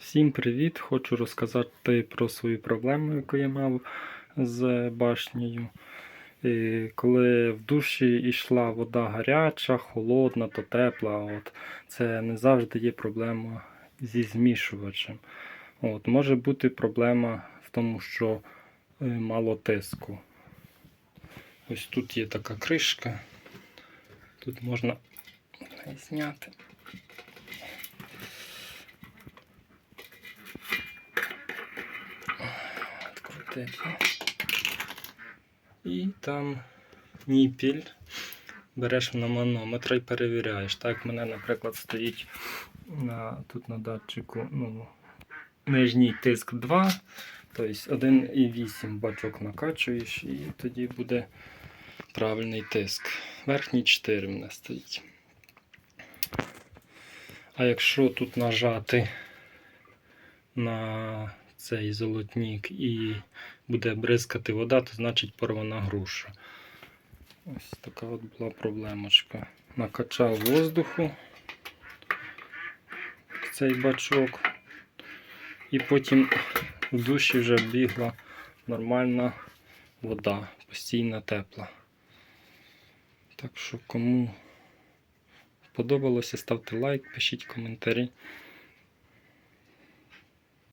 Всім привіт! Хочу розказати про свою проблему, яку я мав з башнею. І коли в душі йшла вода гаряча, холодна, то тепла, от, це не завжди є проблема зі змішувачем. От, може бути проблема в тому, що е, мало тиску. Ось тут є така кришка. Тут можна зняти. Відкрутити. І там ніпіль. Береш на манометр і перевіряєш. Так, в мене, наприклад, стоїть на, тут на датчику ну, нижній тиск 2, тобто 1,8 бачок накачуєш, і тоді буде правильний тиск. Верхній 4 в мене стоїть. А якщо тут нажати на цей золотник і буде бризкати вода, то значить порвана груша. Ось така от була проблемочка. Накачав воздуху цей бачок. І потім в душі вже бігла нормальна вода, постійна тепла. Так що кому подобалося, ставте лайк, пишіть коментарі.